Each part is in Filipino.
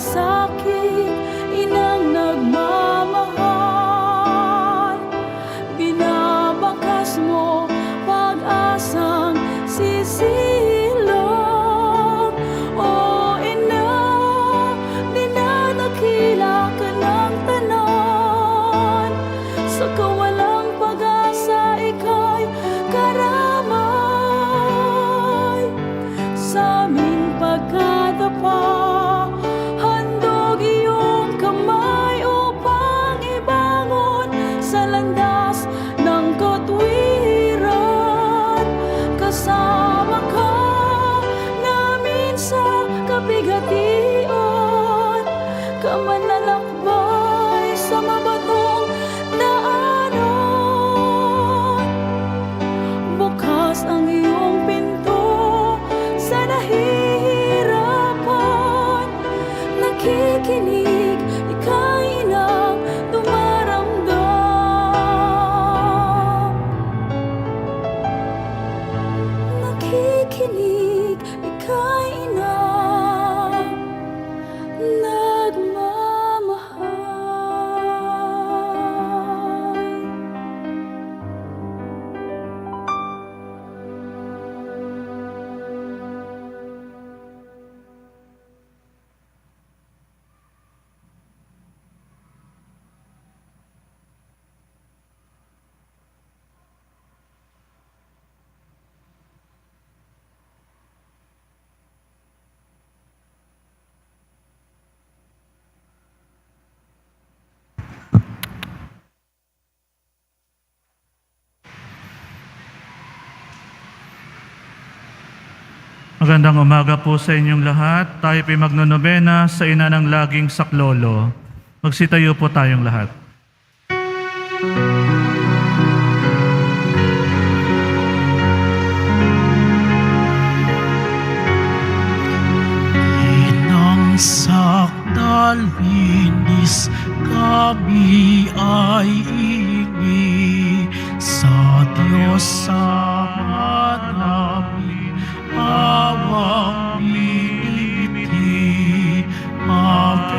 sa akin, inang nagmamahal. Magandang umaga po sa inyong lahat. Tayo po'y magnonobena sa ina ng laging saklolo. Magsitayo po tayong lahat. Inang sakdal minis kami ay ini sa Diyos sama namin awang binibiti. Awang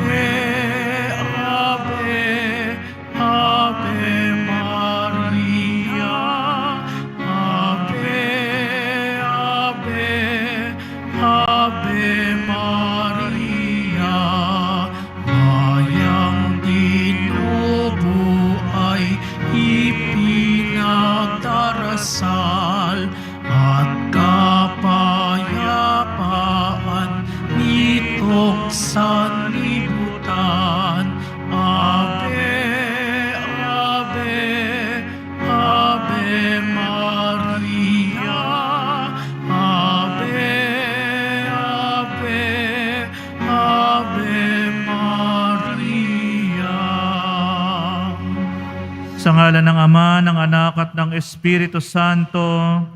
Espiritu Santo,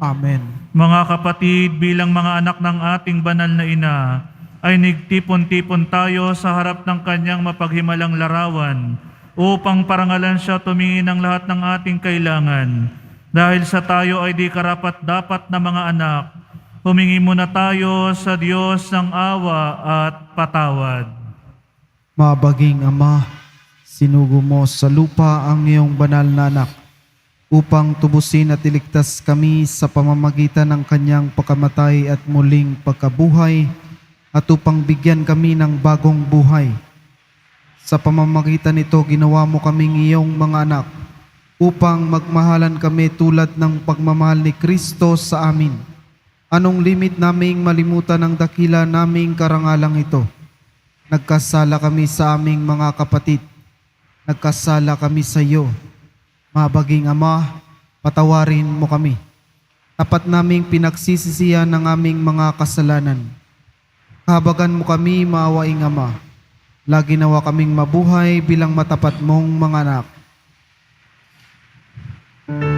Amen. mga kapatid, bilang mga anak ng ating banal na ina, ay nigtipon-tipon tayo sa harap ng kanyang mapaghimalang larawan upang parangalan siya tumingin ng lahat ng ating kailangan. Dahil sa tayo ay di karapat dapat na mga anak, humingi muna tayo sa Diyos ng awa at patawad. Mabaging Ama, sinugo mo sa lupa ang iyong banal na anak upang tubusin at iligtas kami sa pamamagitan ng kanyang pagkamatay at muling pagkabuhay at upang bigyan kami ng bagong buhay. Sa pamamagitan nito, ginawa mo kaming iyong mga anak upang magmahalan kami tulad ng pagmamahal ni Kristo sa amin. Anong limit naming malimutan ang dakila naming karangalang ito? Nagkasala kami sa aming mga kapatid. Nagkasala kami sa iyo. Mabaging Ama, patawarin mo kami. Tapat naming pinagsisisihan ng aming mga kasalanan. Habagan mo kami, maawaing Ama. Lagi nawa kaming mabuhay bilang matapat mong mga anak. Birhen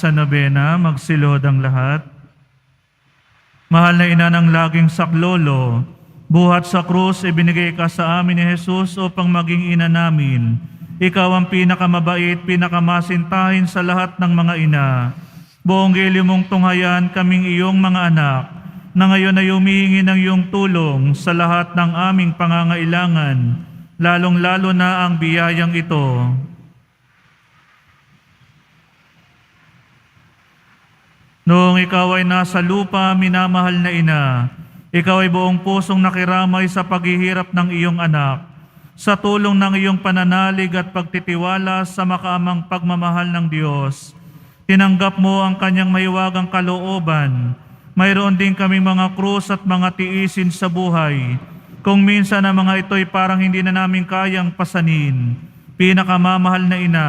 sa nobena, magsilod ang lahat. Mahal na ina ng laging saklolo, buhat sa krus ibinigay ka sa amin ni Jesus upang maging ina namin. Ikaw ang pinakamabait, pinakamasintahin sa lahat ng mga ina. Buong gilyo mong tunghayan kaming iyong mga anak, na ngayon ay humihingi ng iyong tulong sa lahat ng aming pangangailangan, lalong-lalo na ang biyayang ito. Noong ikaw ay nasa lupa, minamahal na ina, ikaw ay buong pusong nakiramay sa paghihirap ng iyong anak. Sa tulong ng iyong pananalig at pagtitiwala sa makaamang pagmamahal ng Diyos, tinanggap mo ang kanyang mahiwagang kalooban. Mayroon din kaming mga krus at mga tiisin sa buhay. Kung minsan ang mga ito'y parang hindi na namin kayang pasanin. Pinakamamahal na ina,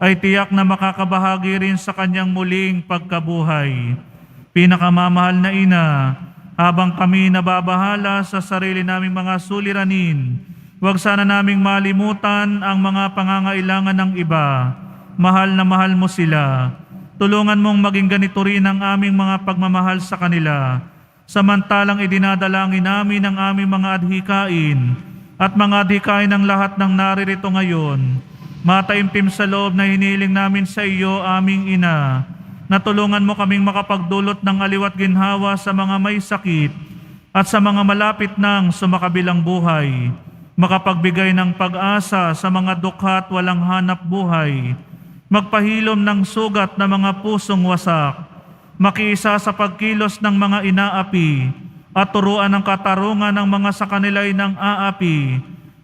ay tiyak na makakabahagi rin sa kanyang muling pagkabuhay. Pinakamamahal na ina, habang kami nababahala sa sarili naming mga suliranin, huwag sana naming malimutan ang mga pangangailangan ng iba. Mahal na mahal mo sila. Tulungan mong maging ganito rin ang aming mga pagmamahal sa kanila. Samantalang idinadalangin namin ang aming mga adhikain at mga adhikain ng lahat ng naririto ngayon. Mataimtim sa loob na hiniling namin sa iyo, aming ina, na tulungan mo kaming makapagdulot ng aliwat ginhawa sa mga may sakit at sa mga malapit ng sumakabilang buhay, makapagbigay ng pag-asa sa mga dukhat walang hanap buhay, magpahilom ng sugat na mga pusong wasak, makiisa sa pagkilos ng mga inaapi, at turuan ng katarungan ng mga sa kanila'y ng aapi,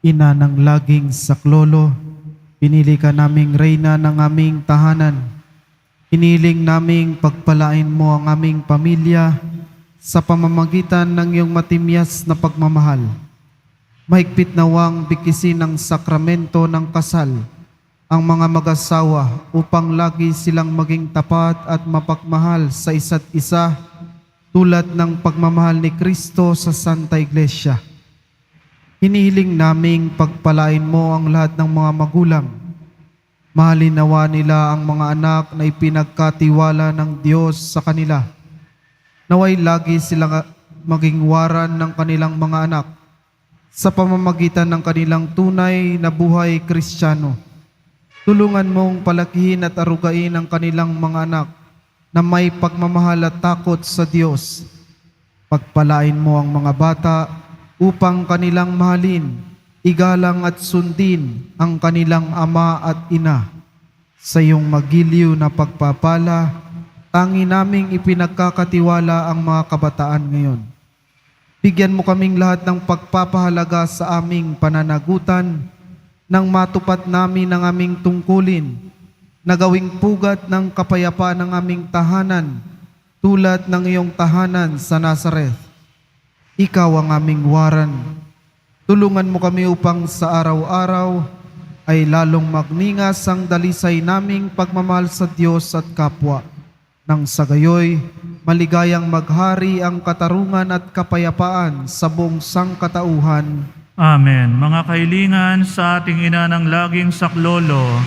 Ina ng laging saklolo, pinili ka naming reyna ng aming tahanan. Hiniling naming pagpalain mo ang aming pamilya sa pamamagitan ng iyong matimyas na pagmamahal. Mahigpit nawang bikisin ng sakramento ng kasal ang mga mag-asawa upang lagi silang maging tapat at mapagmahal sa isa't isa tulad ng pagmamahal ni Kristo sa Santa Iglesia. Hinihiling naming pagpalain mo ang lahat ng mga magulang. Mahalin nawa nila ang mga anak na ipinagkatiwala ng Diyos sa kanila. Naway lagi silang maging waran ng kanilang mga anak sa pamamagitan ng kanilang tunay na buhay kristyano. Tulungan mong palakihin at arugain ang kanilang mga anak na may pagmamahal at takot sa Diyos. Pagpalain mo ang mga bata upang kanilang mahalin, igalang at sundin ang kanilang ama at ina. Sa iyong magiliw na pagpapala, tangi naming ipinagkakatiwala ang mga kabataan ngayon. Bigyan mo kaming lahat ng pagpapahalaga sa aming pananagutan nang matupat namin ang aming tungkulin na gawing pugat ng kapayapaan ng aming tahanan tulad ng iyong tahanan sa Nazareth. Ikaw ang aming waran. Tulungan mo kami upang sa araw-araw ay lalong magningas ang dalisay naming pagmamahal sa Diyos at kapwa. Nang sa gayoy, maligayang maghari ang katarungan at kapayapaan sa buong sangkatauhan. Amen. Mga kahilingan sa ating ina ng laging saklolo,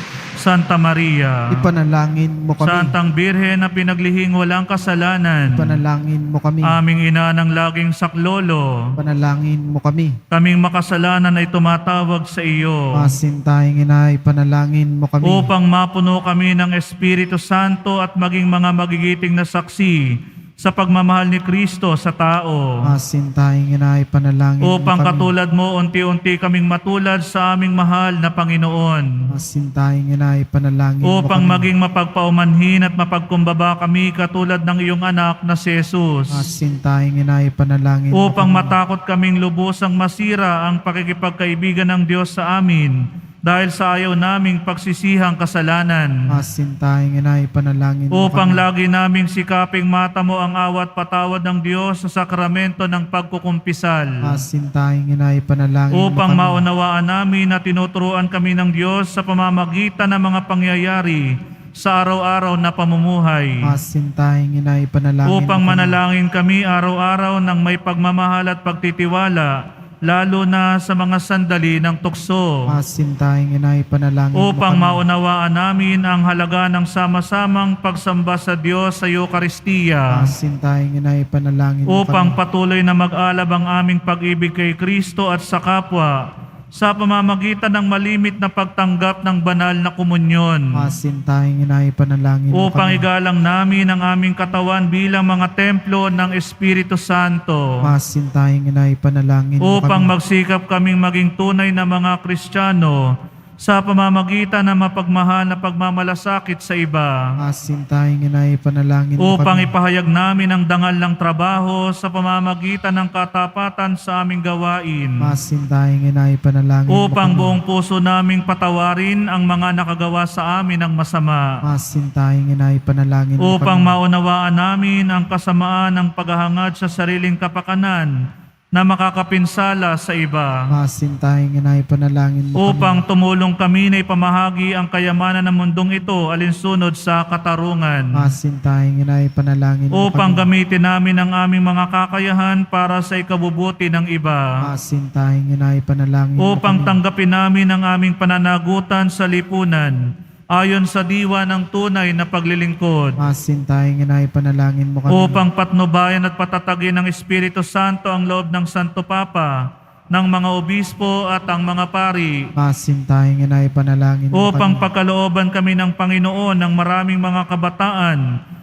Santa Maria, Ipanalangin mo kami. Santang Birhen na pinaglihing walang kasalanan, Ipanalangin mo kami. aming ina ng laging saklolo, Ipanalangin mo kami. kaming makasalanan ay tumatawag sa iyo Masin tayong ina, ipanalangin mo kami. upang mapuno kami ng Espiritu Santo at maging mga magigiting na saksi sa pagmamahal ni Kristo sa tao. Masin tayong ina, ipanalangin Upang kami. katulad mo, unti-unti kaming matulad sa aming mahal na Panginoon. Masin tayong ina, ipanalangin Upang mo kami. maging mapagpaumanhin at mapagkumbaba kami katulad ng iyong anak na si Jesus. Masin tayong ina, ipanalangin mo Upang kami. matakot kaming lubusang masira ang pakikipagkaibigan ng Diyos sa amin dahil sa ayaw naming pagsisihang kasalanan. Masin tayong ina, ipanalangin mo Upang kami. lagi naming sikaping mata mo ang awat patawad ng Diyos sa sakramento ng pagkukumpisal. Masin tayong ina, ipanalangin upang mo kami. maunawaan namin na tinuturuan kami ng Diyos sa pamamagitan ng mga pangyayari sa araw-araw na pamumuhay. Masin tayong ina, ipanalangin Upang mo kami. manalangin kami araw-araw ng may pagmamahal at pagtitiwala, lalo na sa mga sandali ng tukso. Masin tayong ina, ipanalangin mo Upang kami. maunawaan namin ang halaga ng sama-samang pagsamba sa Diyos sa Eucharistia. Masin tayong ina, ipanalangin mo upang kami. patuloy na mag-alab ang aming pag-ibig kay Kristo at sa kapwa sa pamamagitan ng malimit na pagtanggap ng banal na komunyon. Masin tayong inay panalangin mo Upang kami. igalang namin ang aming katawan bilang mga templo ng Espiritu Santo. Masin tayong inay panalangin mo Upang magsikap kaming maging tunay na mga Kristiyano sa pamamagitan ng mapagmahal na pagmamalasakit sa iba. Masin tayong inay panalangin Upang ipahayag namin ang dangal ng trabaho sa pamamagitan ng katapatan sa aming gawain. Masin tayong inay panalangin Upang buong puso naming patawarin ang mga nakagawa sa amin ng masama. Masin tayong inay panalangin Upang maunawaan namin ang kasamaan ng paghahangad sa sariling kapakanan na makakapinsala sa iba. Masin tayong inay panalangin mo kami. Upang tumulong kami na ipamahagi ang kayamanan ng mundong ito alinsunod sa katarungan. Masin tayong inay panalangin mo Upang kami. gamitin namin ang aming mga kakayahan para sa ikabubuti ng iba. Masin tayong inay panalangin mo Upang kami. tanggapin namin ang aming pananagutan sa lipunan ayon sa diwa ng tunay na paglilingkod. Masin tayong inay panalangin mo kami. Upang patnubayan at patatagin ng Espiritu Santo ang loob ng Santo Papa, ng mga obispo at ang mga pari, Masin tayong inay panalangin mo upang kami. pagkalooban kami ng Panginoon ng maraming mga kabataan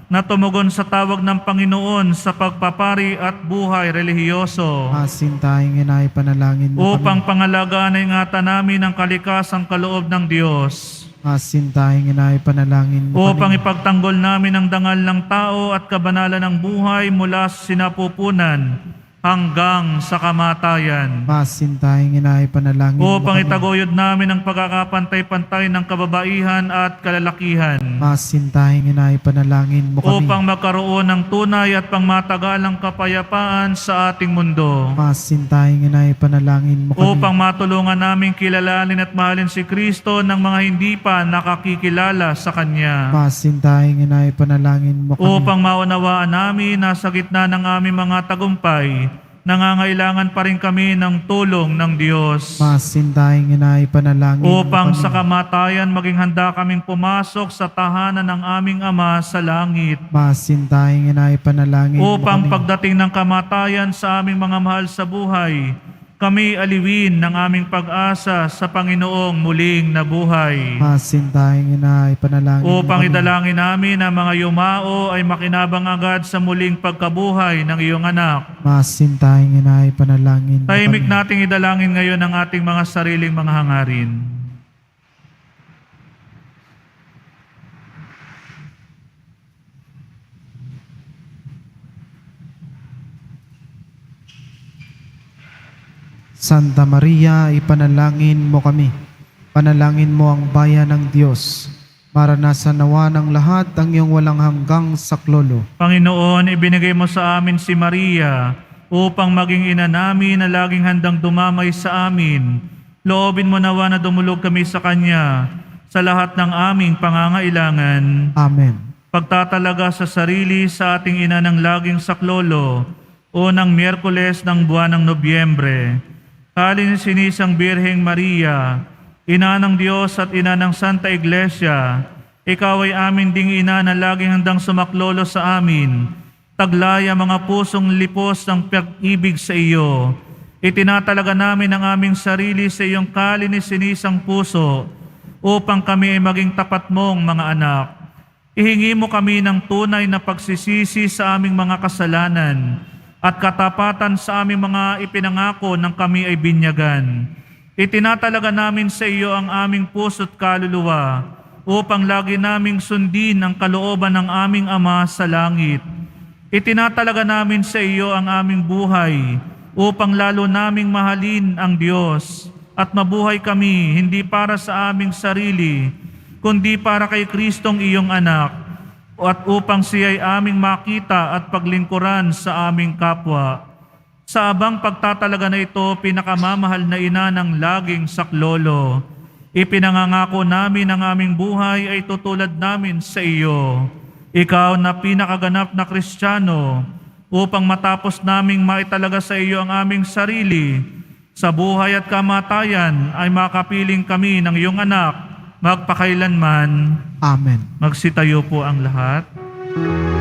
na tumugon sa tawag ng Panginoon sa pagpapari at buhay relihiyoso. Masin tayong inay panalangin mo Upang kami. pangalagaan ay ingatan namin ang kalikasang kaloob ng Diyos. Masin tayong inay panalangin Upang ipagtanggol namin ang dangal ng tao at kabanalan ng buhay mula sa sinapupunan hanggang sa kamatayan. Masin tayong inay panalangin mo Upang kami. itaguyod namin ang pagkakapantay-pantay ng kababaihan at kalalakihan. Masin tayong inay panalangin mo kami. Upang magkaroon ng tunay at pangmatagalang kapayapaan sa ating mundo. Masin tayong inay panalangin mo kami. Upang matulungan namin kilalanin at mahalin si Kristo ng mga hindi pa nakakikilala sa Kanya. Masin tayong inay panalangin mo kami. Upang maunawaan namin na sa gitna ng aming mga tagumpay, nangangailangan pa rin kami ng tulong ng Diyos. Masin tayong inay panalangin Upang sa kamatayan maging handa kaming pumasok sa tahanan ng aming Ama sa langit. Masin tayong inay panalangin Upang pagdating ng kamatayan sa aming mga mahal sa buhay, kami aliwin ng aming pag-asa sa Panginoong muling nabuhay. Masin tayong inay panalangin mo Upang idalangin namin ang mga yumao ay makinabang agad sa muling pagkabuhay ng iyong anak. Masin tayong inay panalangin mo Tahimik nating idalangin ngayon ang ating mga sariling mga hangarin. Santa Maria, ipanalangin mo kami. Panalangin mo ang bayan ng Diyos. Maranasan nawa ng lahat ang iyong walang hanggang saklolo. Panginoon, ibinigay mo sa amin si Maria upang maging ina namin na laging handang dumamay sa amin. Loobin mo nawa na dumulog kami sa Kanya sa lahat ng aming pangangailangan. Amen. Pagtatalaga sa sarili sa ating ina ng laging saklolo, unang Miyerkules ng buwan ng Nobyembre. Halin sinisang Birheng Maria, Ina ng Diyos at Ina ng Santa Iglesia, Ikaw ay amin ding ina na laging handang sumaklolo sa amin. Taglaya mga pusong lipos ng pag-ibig sa iyo. Itinatalaga namin ang aming sarili sa iyong kalinisinisang puso upang kami ay maging tapat mong mga anak. Ihingi mo kami ng tunay na pagsisisi sa aming mga kasalanan at katapatan sa aming mga ipinangako ng kami ay binyagan. Itinatalaga namin sa iyo ang aming puso't kaluluwa upang lagi naming sundin ang kalooban ng aming Ama sa langit. Itinatalaga namin sa iyo ang aming buhay upang lalo naming mahalin ang Diyos at mabuhay kami hindi para sa aming sarili, kundi para kay Kristong iyong anak at upang siya'y aming makita at paglingkuran sa aming kapwa. Sa abang pagtatalaga na ito, pinakamamahal na ina ng laging saklolo. Ipinangangako namin ang aming buhay ay tutulad namin sa iyo. Ikaw na pinakaganap na Kristiyano, upang matapos naming maitalaga sa iyo ang aming sarili, sa buhay at kamatayan ay makapiling kami ng iyong anak, magpakailanman. Amen. Magsitayo po ang lahat. Jesus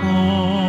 ko.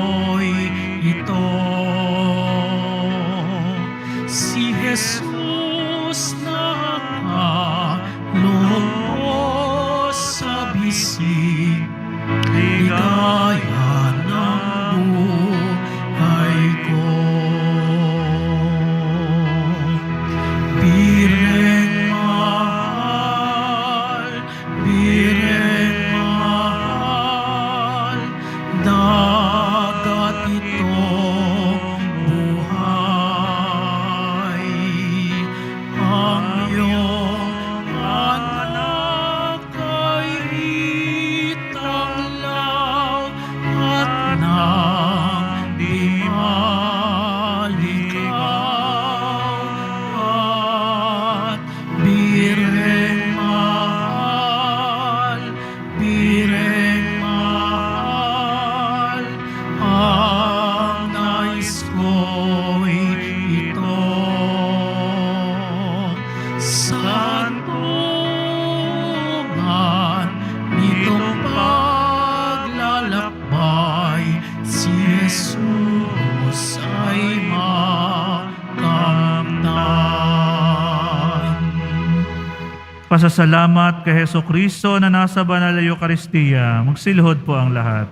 Pasasalamat kay Heso Kristo na nasa banal na Eucharistia. Magsilhod po ang lahat.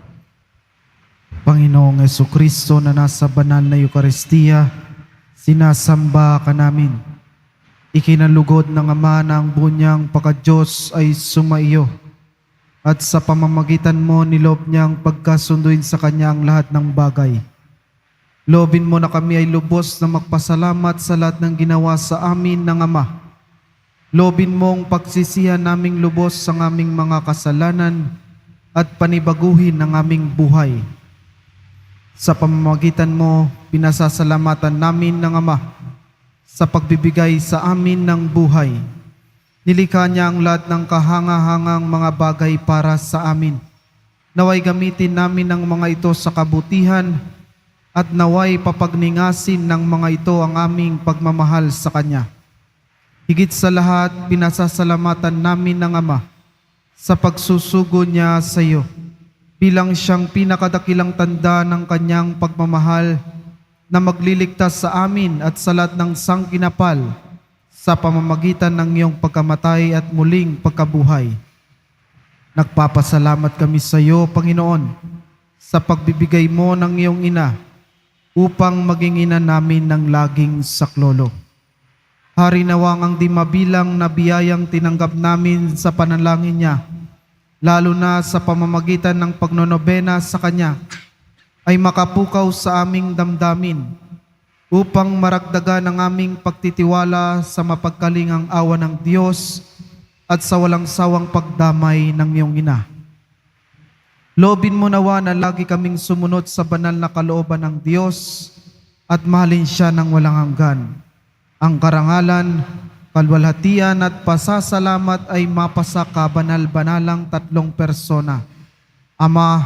Panginoong Yeso Kristo na nasa banal na Eucharistia, sinasamba ka namin. Ikinalugod ng Ama na ang bunyang pagka-Diyos ay sumaiyo. At sa pamamagitan mo, nilob niyang pagkasunduin sa Kanya ang lahat ng bagay. Lobin mo na kami ay lubos na magpasalamat sa lahat ng ginawa sa amin ng Ama. Lobin mong pagsisihan naming lubos sa aming mga kasalanan at panibaguhin ang aming buhay. Sa pamamagitan mo, pinasasalamatan namin ng Ama sa pagbibigay sa amin ng buhay. Nilikha niya ang lahat ng kahanga-hangang mga bagay para sa amin. Naway gamitin namin ang mga ito sa kabutihan at naway papagningasin ng mga ito ang aming pagmamahal sa Kanya. Higit sa lahat, pinasasalamatan namin ng Ama sa pagsusugo niya sa iyo bilang siyang pinakadakilang tanda ng kanyang pagmamahal na magliligtas sa amin at sa lahat ng sangkinapal sa pamamagitan ng iyong pagkamatay at muling pagkabuhay. Nagpapasalamat kami sa iyo, Panginoon, sa pagbibigay mo ng iyong ina upang maging ina namin ng laging saklolo. Hari nawang ang di mabilang na biyayang tinanggap namin sa panalangin niya, lalo na sa pamamagitan ng pagnonobena sa Kanya, ay makapukaw sa aming damdamin upang maragdagan ang aming pagtitiwala sa mapagkalingang awa ng Diyos at sa walang sawang pagdamay ng iyong ina. Lobin mo nawa na lagi kaming sumunod sa banal na kalooban ng Diyos at mahalin siya ng walang hanggan. Ang karangalan, kalwalhatian at pasasalamat ay mapasa kabanal-banalang tatlong persona. Ama,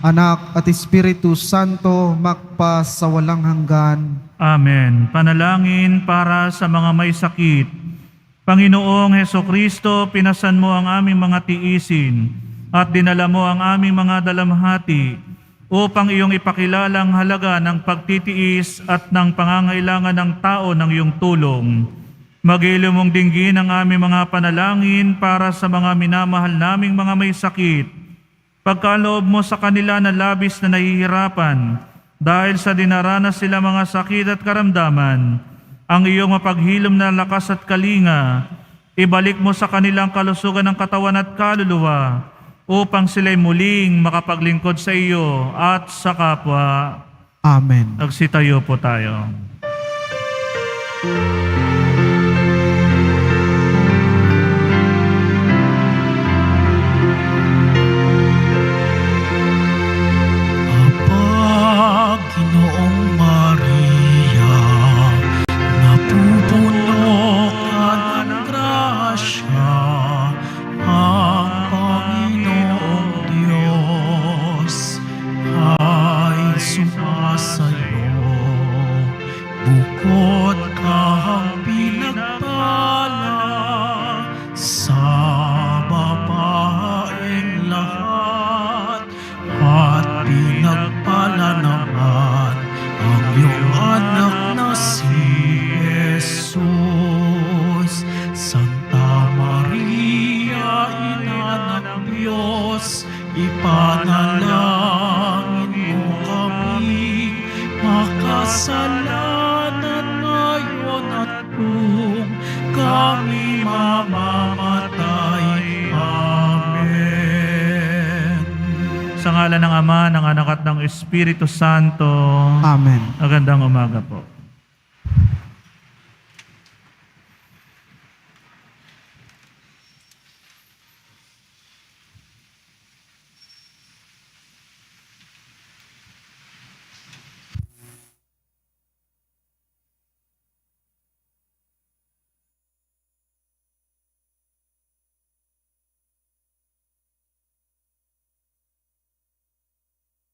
Anak at Espiritu Santo, magpa sa walang hanggan. Amen. Panalangin para sa mga may sakit. Panginoong Heso Kristo, pinasan mo ang aming mga tiisin at dinala mo ang aming mga dalamhati upang iyong ipakilala ang halaga ng pagtitiis at ng pangangailangan ng tao ng iyong tulong. Magilo mong dinggin ang aming mga panalangin para sa mga minamahal naming mga may sakit. Pagkaloob mo sa kanila na labis na nahihirapan dahil sa dinaranas sila mga sakit at karamdaman, ang iyong mapaghilom na lakas at kalinga, ibalik mo sa kanilang kalusugan ng katawan at kaluluwa upang sila'y muling makapaglingkod sa iyo at sa kapwa. Amen. Nagsitayo po tayo. Ng Anak at ng Espiritu Santo. Amen. Magandang umaga po.